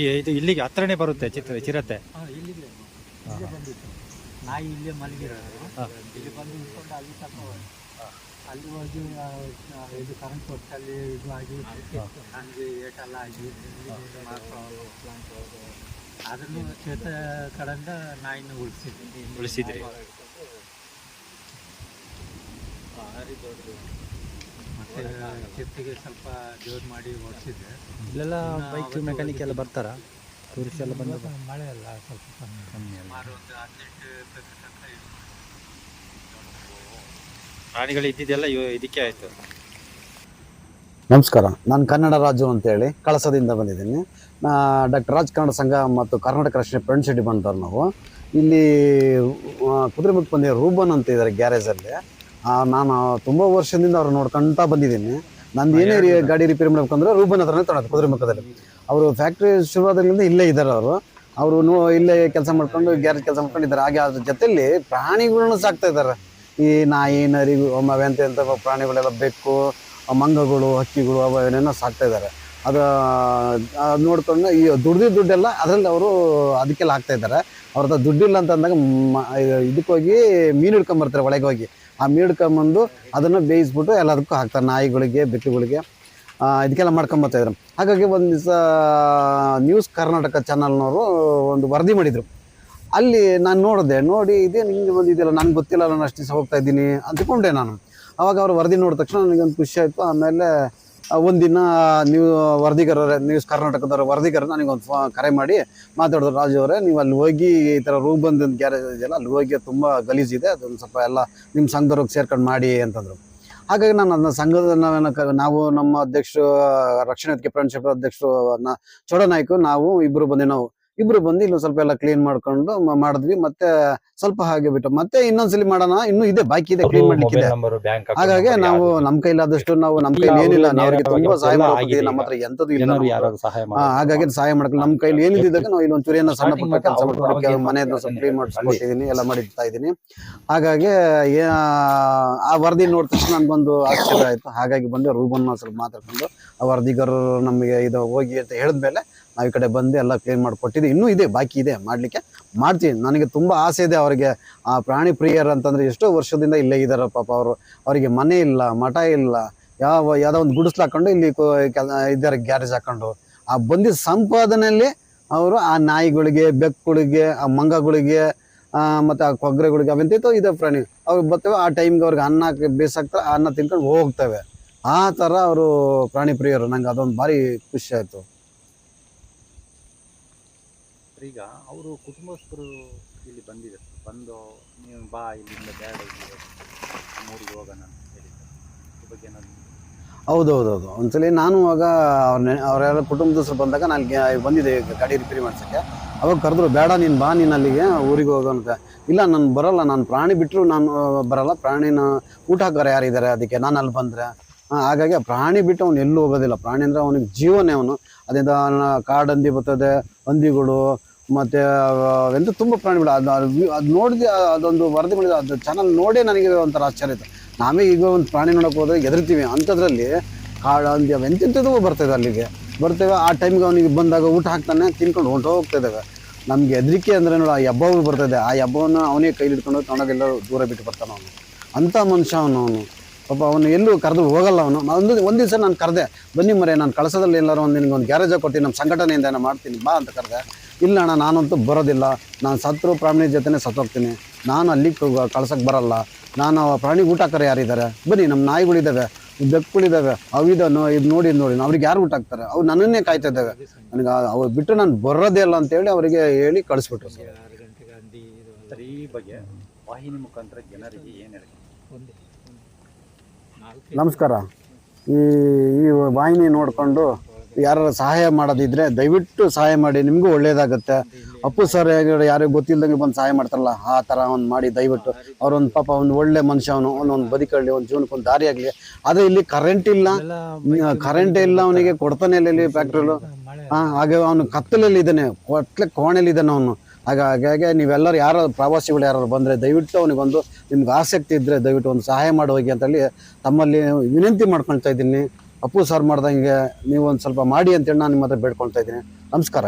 ಈ ಇದು ಇಲ್ಲಿಗೆ ಹತ್ರನೇ ಬರುತ್ತೆ ಚಿತ್ರ ಚಿರತೆ. ಇಲ್ಲಿಗೆ ಇಲ್ಲೇ ಬಂದಿತ್ತು. ನಾಯಿ ಇಲ್ಲೇ ಮಲಗಿರೋದು. ಇಲ್ಲಿ ಬಂದು ಉಳ್ಕೊಂಡು ಅಲ್ಲಿ ಅಲ್ಲಿ ಹೋಗಿ ಇದು ಕರೆಂಟ್ ಕೊಟ್ಟಲ್ಲಿ ಇದು ಆಗಿ ನನಗೆ ಏಟೆಲ್ಲ ಆಗಿ ಅದನ್ನು ಚೇತ ಕಡೆಯಿಂದ ನಾಯಿನ ಉಳಿಸಿದ್ರಿ. ಮತ್ತೆ ಶಿಫ್ಟಿಗೆ ಸ್ವಲ್ಪ ಜೋರು ಮಾಡಿ ಓಡಿಸಿದ್ದೆ. ಇಲ್ಲೆಲ್ಲ ಬೈಕ್ ಮೆಕ್ಯಾನಿಕ್ ಎಲ್ಲ. ಬರ್ತಾರಾ? ಟೂರಿಸ್ಟ್ ಎಲ್ಲ ಬಂದ ಮಳೆ ಅಲ್ಲ ಸ್ವಲ್ಪ ಕಮ್ಮಿ. ಕಮ್ಮಿ ಅಲ್ಲ. ಸುಮಾರು ಒಂದು ಹದಿನೆಂಟು ಅಂತ ಪ್ರಾಣಿಗಳು ಇದ್ದಿದ್ದೆಲ್ಲ ಇವ- ಇದಕ್ಕೆ ಆಯ್ತು. ನಮಸ್ಕಾರ. ನಾನು ಕನ್ನಡ ರಾಜು ಅಂತೇಳಿ ಕಳಸದಿಂದ ಬಂದಿದ್ದೀನಿ. ಡಾಕ್ಟರ್ ರಾಜ್ ಕನ್ನಡ ಸಂಘ ಮತ್ತು ಕರ್ನಾಟಕ ರಕ್ಷಣೆ ಫ್ರೆಂಡ್ಶಿಪ್ ಬಂದವ್ರು ನಾವು. ಇಲ್ಲಿ ಕುದುರೆಮುಖ ಬಂದಿ ರೂಬನ್ ಅಂತ ಇದ್ದಾರೆ ಗ್ಯಾರೇಜಲ್ಲಿ. ನಾನು ತುಂಬ ವರ್ಷದಿಂದ ಅವ್ರು ನೋಡ್ಕೊಂತ ಬಂದಿದ್ದೀನಿ. ನಂದು ಏನೇ ರೀ ಗಾಡಿ ರಿಪೇರಿ ಮಾಡ್ಬೇಕಂದ್ರೆ ರೂಬನ್ ಹತ್ರನೇ ತೊಗೊಳೋದು ಕುದುರೆಮುಖದಲ್ಲಿ ಅವರು ಫ್ಯಾಕ್ಟ್ರಿ ಶುರುವಾದಾಗಲಿಂದ ಇಲ್ಲೇ ಇದ್ದಾರೆ ಅವರು. ಅವರು ನೋ ಇಲ್ಲೇ ಕೆಲಸ ಮಾಡ್ಕೊಂಡು ಗ್ಯಾರೇಜ್ ಕೆಲಸ ಮಾಡ್ಕೊಂಡಿದ್ದಾರೆ ಹಾಗೆ ಅದ್ರ ಜೊತೆಯಲ್ಲಿ ಪ್ರಾಣಿಗಳನ್ನ ಸಾಕ್ತಾ ಇದ್ದಾರೆ. ಈ ನಾಯಿ ನರಿ ಒಮ್ಮೆ ಅಂತ ಎಂತ ಪ್ರಾಣಿಗಳೆಲ್ಲ ಬೆಕ್ಕು ಆ ಮಂಗಗಳು ಹಕ್ಕಿಗಳು ಅವ ಏನೇನೋ ಸಾಕ್ತಾ ಇದ್ದಾರೆ. ಅದು ಅದು ನೋಡ್ಕೊಂಡು ಈ ದುಡ್ದಿದ್ದ ದುಡ್ಡೆಲ್ಲ ಅದರಲ್ಲಿ ಅವರು ಅದಕ್ಕೆಲ್ಲ ಹಾಕ್ತಾ ಇದ್ದಾರೆ. ಅವ್ರದ್ದು ದುಡ್ಡಿಲ್ಲ ಅಂತ ಅಂದಾಗ ಮ- ಇದಕ್ಕೆ ಹೋಗಿ ಮೀನು ಹಿಡ್ಕೊಂಬರ್ತಾರೆ ಒಳಗೆ ಹೋಗಿ. ಆ ಮೀನು ಹಿಡ್ಕೊಂಬಂದು ಅದನ್ನು ಬೇಯಿಸ್ಬಿಟ್ಟು ಎಲ್ಲದಕ್ಕೂ ಹಾಕ್ತಾರೆ, ನಾಯಿಗಳಿಗೆ ಬೆಕ್ಕುಗಳಿಗೆ ಇದಕ್ಕೆಲ್ಲ ಮಾಡ್ಕೊಂಬರ್ತಾ ಇದ್ರು. ಹಾಗಾಗಿ ಒಂದು ದಿವಸ ನ್ಯೂಸ್ ಕರ್ನಾಟಕ ಚಾನಲ್ನವರು ಒಂದು ವರದಿ ಮಾಡಿದರು. ಅಲ್ಲಿ ನಾನು ನೋಡಿದೆ, ನೋಡಿ ಇದೇನು ಹಿಂಗೆ ಬಂದಿದೆಯಲ್ಲ ನನಗೆ ಗೊತ್ತಿಲ್ಲ, ನಾನು ಅಷ್ಟು ದಿವಸ ಹೋಗ್ತಾ ಇದ್ದೀನಿ ಅಂದ್ಕೊಂಡೆ ನಾನು. ಅವಾಗ ಅವ್ರು ವರದಿ ನೋಡಿದ ತಕ್ಷಣ ನನಗೊಂದು ಖುಷಿ ಆಯಿತು. ಆಮೇಲೆ ಒಂದಿನ ನೀವು ವರದಿಗಾರ ನ್ಯೂಸ್ ಕರ್ನಾಟಕದವ್ರ ವರದಿಗಾರ ನನಗೊಂದು ಕರೆ ಮಾಡಿ ಮಾತಾಡಿದ್ರು ರಾಜು ಅವರೇ, ನೀವು ಅಲ್ಲಿ ಹೋಗಿ ಈ ಥರ ರೂಬಂದ್ ಗ್ಯಾರೇಜ್ ಇದೆಯಲ್ಲ, ಅಲ್ಲಿ ಹೋಗಿ ತುಂಬ ಗಲೀಜಿದೆ, ಅದೊಂದು ಸ್ವಲ್ಪ ಎಲ್ಲ ನಿಮ್ಮ ಸಂಘದವ್ರಿಗೆ ಸೇರ್ಕೊಂಡು ಮಾಡಿ ಅಂತಂದರು. ಹಾಗಾಗಿ ನಾನು ಅದನ್ನ ಸಂಘದ ನಾವು ನಮ್ಮ ಅಧ್ಯಕ್ಷರು, ರಕ್ಷಣೆ ಫ್ರೆಂಡ್ಶಿಪ್ ಅಧ್ಯಕ್ಷರು ಚೋಡನಾಯ್ಕು ನಾವು ಇಬ್ಬರು ಬಂದು ನಾವು. ಇಬ್ರು ಬಂದು ಇನ್ನು ಸ್ವಲ್ಪ ಎಲ್ಲ ಕ್ಲೀನ್ ಮಾಡ್ಕೊಂಡು ಮಾಡಿದ್ವಿ. ಮತ್ತೆ ಸ್ವಲ್ಪ ಹಾಗೆ ಬಿಟ್ಟು ಮತ್ತೆ ಇನ್ನೊಂದ್ಸಲಿ ಮಾಡೋಣ. ಇನ್ನು ಇದೆ ಬಾಕಿ ಇದೆ ಕ್ಲೀನ್ ಮಾಡ್ಲಿಕ್ಕೆ ಇದೆ ಹಾಗಾಗಿ ನಾವು ನಮ್ ಕೈಲಾದಷ್ಟು ನಾವು ನಮ್ ಕೈಲಿ ಏನಿಲ್ಲ ಅವ್ರಿಗೆ ತುಂಬಾ ಸಹಾಯ ಮಾಡ್ತೀವಿ ನಮ್ಮ ಹತ್ರ ಎಂತದ್ದು ಇಲ್ಲ ಹಾಗಾಗಿ ಸಹಾಯ ಮಾಡ್ಕೊಂಡು ನಮ್ಮ ಕೈಲಿ ಏನಿದ್ದಾಗ ನಾವು ಇಲ್ಲೊಂದು ಚೂರಿಯನ್ನ ಸಣ್ಣ ಪುಟ್ಟ ಕೆಲಸ ಮಾಡ್ಕೊಂಡು ಮನೆಯನ್ನ ಸ್ವಲ್ಪ ಕ್ಲೀನ್ ಮಾಡಿಸ್ಕೊಟ್ಟಿದೀನಿ ಎಲ್ಲ ಮಾಡಿರ್ತಾ ಇದೀನಿ ಹಾಗಾಗಿ ಆ ವರದಿ ನೋಡಿದ ತಕ್ಷಣ ನನ್ಗೊಂದು ಆಶ್ಚರ್ಯ ಆಯ್ತು. ಹಾಗಾಗಿ ಬಂದು ರೂಬನ್ನ ಸ್ವಲ್ಪ ಮಾತಾಡ್ಕೊಂಡು ಆ ವರದಿಗಾರರು ನಮಗೆ ಇದು ಹೋಗಿ ಅಂತ ಹೇಳಿದ್ಮೇಲೆ ನಾವು ಈ ಕಡೆ ಬಂದು ಎಲ್ಲ ಕ್ಲೀನ್ ಮಾಡಿಕೊಟ್ಟಿದ್ದೀವಿ ಇನ್ನೂ ಇದೆ, ಬಾಕಿ ಇದೆ ಮಾಡಲಿಕ್ಕೆ. ಮಾಡ್ತೀವಿ ನನಗೆ ತುಂಬ ಆಸೆ ಇದೆ ಅವರಿಗೆ. ಆ ಪ್ರಾಣಿ ಪ್ರಿಯರು ಅಂತಂದರೆ ಎಷ್ಟೋ ವರ್ಷದಿಂದ ಇಲ್ಲೇ ಇದ್ದಾರೆ ಪಾಪ ಅವರು. ಅವರಿಗೆ ಮನೆ ಇಲ್ಲ, ಮಠ ಇಲ್ಲ. ಯಾವ, ಯಾವುದೋ ಒಂದು ಗುಡಿಸ್ಲು ಹಾಕೊಂಡು ಇಲ್ಲಿ ಇದ್ದಾರೆ ಗ್ಯಾರೇಜ್ ಹಾಕೊಂಡು. ಆ ಬಂದಿದ್ದ ಸಂಪಾದನೆಯಲ್ಲಿ ಅವರು ಆ ನಾಯಿಗಳಿಗೆ ಬೆಕ್ಕುಗಳಿಗೆ ಆ ಮಂಗಗಳಿಗೆ ಮತ್ತು ಆ ಕೊಗ್ರೆಗಳಿಗೆ ಅವೆಂತಿತ್ತು ಇದೆ ಪ್ರಾಣಿ. ಅವ್ರು ಬರ್ತವೆ, ಆ ಟೈಮ್ಗೆ ಅವ್ರಿಗೆ ಅನ್ನ ಬೇಸಾಕ್ತಾರೆ ಅನ್ನ ತಿನ್ಕೊಂಡು ಹೋಗ್ತವೆ. ಆ ಥರ ಅವರು ಪ್ರಾಣಿ ಪ್ರಿಯರು. ನಂಗೆ ಅದೊಂದು ಭಾರಿ ಖುಷಿ ಆಯಿತು. ಈಗ ಅವರು ಕುಟುಂಬಸ್ಥರು ಇಲ್ಲಿ ಬಂದಿದ್ದಾರೆ ಬಂದು ನೀವು ಬಾ, ಇಲ್ಲಿಂದ ಬೇಡ ಇಲ್ಲಿ ನಮ್ಮೂರಿಗೆ ಹೋಗೋಣ ಅಂತ ಹೇಳಿದ್ದಾರೆ ಈ ಬಗ್ಗೆ ಏನಾದ್ರು ಹೌದೌದೌದು. ಒಂದ್ಸಲಿ ನಾನು ಆಗ ಅವ್ರ ಅವರೆಲ್ಲ ಕುಟುಂಬದವ್ರು ಬಂದಾಗ ನಾನು ಬಂದಿದೆ ಬಂದಿದ್ದೆ ಗಾಡಿ ರಿಪೇರಿ ಮಾಡ್ಸೋಕ್ಕೆ ಅವಾಗ ಕರೆದ್ರು, ಬೇಡ, ನೀನು ಬಾ, ನೀನು ಅಲ್ಲಿಗೆ ಊರಿಗೆ ಹೋಗೋ ಅಂತ. ಇಲ್ಲ, ನಾನು ಬರಲ್ಲ, ನಾನು ಪ್ರಾಣಿ ಬಿಟ್ಟರು ನಾನು ಬರಲ್ಲ. ಪ್ರಾಣಿನ ಊಟ ಹಾಕೋರು ಯಾರಿದ್ದಾರೆ ಅದಕ್ಕೆ? ನಾನು ಅಲ್ಲಿ ಬಂದರೆ. ಹಾಗಾಗಿ ಪ್ರಾಣಿ ಬಿಟ್ಟು ಅವ್ನು ಎಲ್ಲೂ ಹೋಗೋದಿಲ್ಲ. ಪ್ರಾಣಿ ಅಂದರೆ ಅವನಿಗೆ ಜೀವನೇ ಅವನು. ಅದರಿಂದ ಕಾಡಂದಿ ಬರ್ತದೆ, ಹಂದಿಗಳು, ಮತ್ತು ಎಂತ ತುಂಬ ಪ್ರಾಣಿಗಳು ಅದು ಅದು ನೋಡಿದೆ, ಅದೊಂದು ವರದಿ ಮಾಡಿದ, ಅದು ಚಾನಲ್ ನೋಡೇ ನನಗೆ ಒಂಥರ ಆಶ್ಚರ್ಯ ಇತ್ತು ನಾವೇ ಈಗ ಒಂದು ಪ್ರಾಣಿ ನೋಡಕ್ಕೆ ಹೋದ್ರೆ ಎದುರ್ತೀವಿ ಅಂಥದ್ರಲ್ಲಿ ಕಾಡು, ಹಂದಿ ಅವು ಎಂತೆಂಥದ್ದು ಬರ್ತದೆ ಅಲ್ಲಿಗೆ. ಬರ್ತೇವೆ, ಆ ಟೈಮ್ಗೆ ಅವನಿಗೆ ಬಂದಾಗ ಊಟ ಹಾಕ್ತಾನೆ, ತಿನ್ಕೊಂಡು ಹೊಂಟು ಹೋಗ್ತಾ ಇದ್ದಾವೆ ನಮಗೆ ಹೆದರಿಕೆ ಅಂದರೆ ನೋಡಿ, ಆ ಹಬ್ಬವು ಬರ್ತದೆ. ಆ ಹಬ್ಬವನ್ನು ಅವನೇ ಕೈಲಿ ಹಿಡ್ಕೊಂಡು ತಗೊಂಡೋಗೆಲ್ಲ ದೂರ ಬಿಟ್ಟು ಬರ್ತಾನೆ ಅವನು. ಅಂಥ ಮನುಷ್ಯ ಅವನು ಅವನು. ಪಾಪ ಅವನು ಎಲ್ಲೂ ಕರೆದು ಹೋಗಲ್ಲ ಅವನು. ಒಂದು ಒಂದು ದಿವಸ ನಾನು ಕರೆದೆ ಬನ್ನಿ ಮರೆ ನಾನು ಕಳಸದಲ್ಲಿ ಎಲ್ಲರೂ ಒಂದು ನಿನಗೆ ಒಂದು ಗ್ಯಾರೇಜ್ ಕೊಟ್ಟು ನಮ್ಮ ಸಂಘಟನೆಯಿಂದ ಏನೋ ಮಾಡ್ತೀನಿ ಬಾ ಅಂತ ಕರೆದೆ. ಇಲ್ಲ ಅಣ್ಣ ನಾನಂತೂ ಬರೋದಿಲ್ಲ. ನಾನು ಸತ್ರು ಪ್ರಾಣಿ ಜೊತೆನೇ ಸತ್ತೋಗ್ತೀನಿ. ನಾನು ಅಲ್ಲಿಗೆ ಕಳ್ಸಕ್ಕೆ ಬರಲ್ಲ. ನಾನು ಆ ಪ್ರಾಣಿ ಊಟ ಹಾಕೋರು ಯಾರಿದ್ದಾರೆ? ಬನ್ನಿ ನಮ್ಮ ನಾಯಿಗಳಿದ್ದಾವೆ ಬೆಕ್ಕುಗಳಿದ್ದಾವೆ ಅವಿದನು ಇದು ನೋಡಿ ನೋಡಿ. ಅವ್ರಿಗೆ ಯಾರು ಊಟ ಹಾಕ್ತಾರೆ ಅವ್ರು ನನ್ನನ್ನೇ ಕಾಯ್ತಾ ಇದ್ದಾವೆ ನನಗೆ ಅವ್ರು ಬಿಟ್ಟು ನಾನು ಬರೋದೇ ಇಲ್ಲ ಅಂತೇಳಿ ಅವರಿಗೆ ಹೇಳಿ ಕಳಿಸ್ಬಿಟ್ರು ಸರ್. ಈ ಬಗ್ಗೆ ವಾಹಿನಿ ಮುಖಾಂತರ ಜನರಿಗೆ ಏನು ನಮಸ್ಕಾರ. ಈ ಈ ವಾಹಿನಿ ನೋಡಿಕೊಂಡು ಯಾರು ಸಹಾಯ ಮಾಡೋದಿದ್ರೆ ದಯವಿಟ್ಟು ಸಹಾಯ ಮಾಡಿ ನಿಮಗೂ ಒಳ್ಳೇದಾಗುತ್ತೆ. ಅಪ್ಪು ಸರ್ ಯಾರಿಗೂ ಗೊತ್ತಿಲ್ಲದಂಗೆ ಬಂದು ಸಹಾಯ ಮಾಡ್ತಾರಲ್ಲ ಆ ಥರ ಒಂದು ಮಾಡಿ ದಯವಿಟ್ಟು. ಅವ್ರೊಂದು ಪಾಪ ಒಂದು ಒಳ್ಳೆ ಮನುಷ್ಯ ಅವನು ಅವನೊಂದು ಬದುಕಳ್ಳಿ ಒಂದು ಜೀವನಕ್ಕೆ ಒಂದು ದಾರಿ ಆಗಲಿ. ಆದರೆ ಇಲ್ಲಿ ಕರೆಂಟ್ ಇಲ್ಲ. ಕರೆಂಟ್ ಇಲ್ಲ ಅವನಿಗೆ ಕೊಡ್ತಾನೆ ಇಲ್ಲ ಇಲ್ಲಿ ಫ್ಯಾಕ್ಟ್ರಿಲು ಹಾಗೆ ಅವನು ಕತ್ತಲಲ್ಲಿ ಇದ್ದಾನೆ ಕೊಟ್ಲೆ ಕೋಣೆಯಲ್ಲಿ ಇದ್ದಾನೆ ಅವನು. ಹಾಗಾಗಿ ನೀವೆಲ್ಲರೂ ಯಾರು ಪ್ರವಾಸಿಗಳು ಯಾರು ಬಂದರೆ ದಯವಿಟ್ಟು ಅವನಿಗೊಂದು ನಿಮ್ಗೆ ಆಸಕ್ತಿ ಇದ್ದರೆ ದಯವಿಟ್ಟು ಒಂದು ಸಹಾಯ ಮಾಡಿ ಹೋಗಿ ಅಂತೇಳಿ ತಮ್ಮಲ್ಲಿ ವಿನಂತಿ ಮಾಡ್ಕೊಳ್ತಾ ಇದ್ದೀನಿ. ಅಪ್ಪು ಸರ್ ಮಾಡ್ದಂಗೆ ನೀವು ಒಂದು ಸ್ವಲ್ಪ ಮಾಡಿ ಅಂತೇಳಿ ನಾನು ನಿಮ್ಮ ಹತ್ರ ಬೇಡ್ಕೊಳ್ತಾ ಇದ್ದೀನಿ. ನಮಸ್ಕಾರ.